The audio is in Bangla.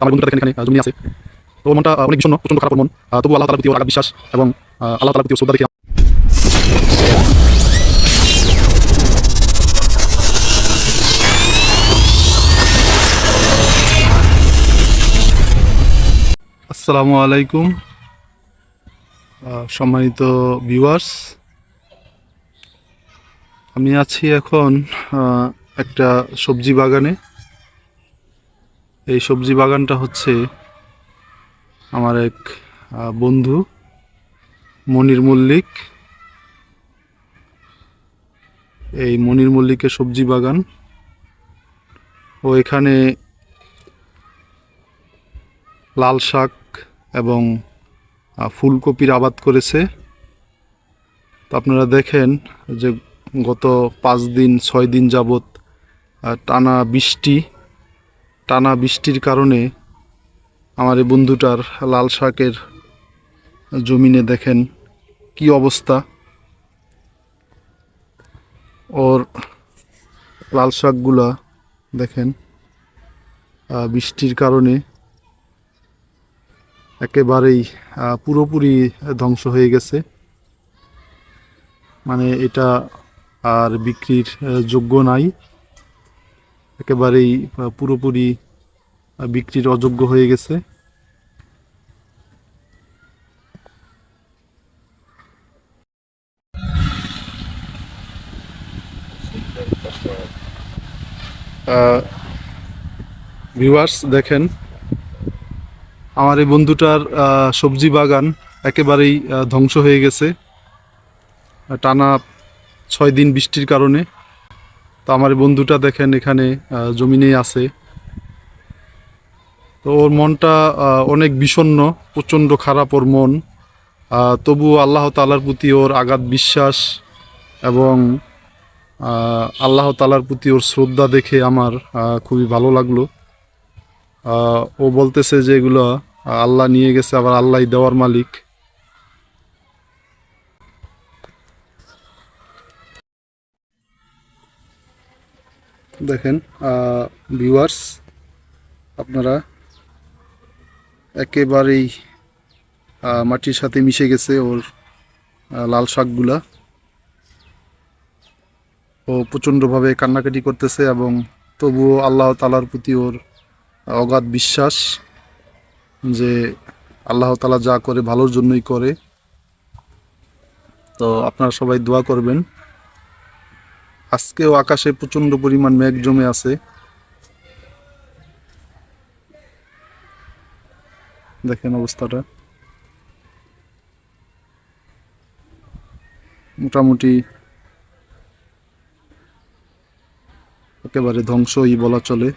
আমার বন্ধুটা এখানে জমি আছে। তো মনটা অনেক বিষণ্ণ প্রচণ্ড খারাপ মন। তবু আল্লাহ তালার প্রতি ওর বিশ্বাস এবং আল্লাহ তালার প্রতি শ্রদ্ধা দেখে আসসালামু আলাইকুম। সম্মানিত ভিউয়ার্স, আমি আছি এখন একটা সবজি বাগানে। এই সবজি বাগানটা হচ্ছে আমার এক বন্ধু, মনির মল্লিক। এই মনির মল্লিকের সবজি বাগান। ও এখানে লাল শাক এবং ফুলকপির আবাদ করেছে। তো আপনারা দেখেন যে গত পাঁচ দিন, ছয় দিন যাবৎ টানা বৃষ্টি টানা বৃষ্টির কারণে আমার এই বন্ধুটার লাল শাকের জমিনে দেখেন কি অবস্থা। ওর লাল শাকগুলা দেখেন বৃষ্টির কারণে একেবারেই পুরোপুরি ধ্বংস হয়ে গেছে। মানে এটা আর বিক্রির যোগ্য নাই। একেবারেই পুরোপুরি বিক্রির অযোগ্য হয়ে গেছে। ভিউয়ার্স দেখেন, আমার এই বন্ধুটার সবজি বাগান একেবারেই ধ্বংস হয়ে গেছে। টানা ছয় দিন বৃষ্টির কারণে। তো আমার বন্ধুটা দেখেন এখানে জমিনেই আছে। তো ওর মনটা অনেক বিষণ্ণ, প্রচণ্ড খারাপ ওর মন। তবু আল্লাহ তালার প্রতি ওর আগাধ বিশ্বাস এবং আল্লাহ তালার প্রতি ওর শ্রদ্ধা দেখে আমার খুবই ভালো লাগল। ও বলতেছে যে এগুলো আল্লাহ নিয়ে গেছে, আবার আল্লাহ দেওয়ার মালিক। দেখেন ভিউয়ার্স আপনারা একেবারেই মাটির সাথে মিশে গেছে ওর লাল শাকগুলা। ও প্রচণ্ডভাবে কান্নাকাটি করতেছে এবং তবুও আল্লাহ তালার প্রতি ওর অগাধ বিশ্বাস যে আল্লাহ তালা যা করে ভালোর জন্যই করে। তো আপনারা সবাই দোয়া করবেন। আজকেও আকাশে প্রচণ্ড পরিমাণ মেঘ জমে আছে। দেখেন অবস্থাটা। মোটামুটি একেবারে ধ্বংসই বলা চলে।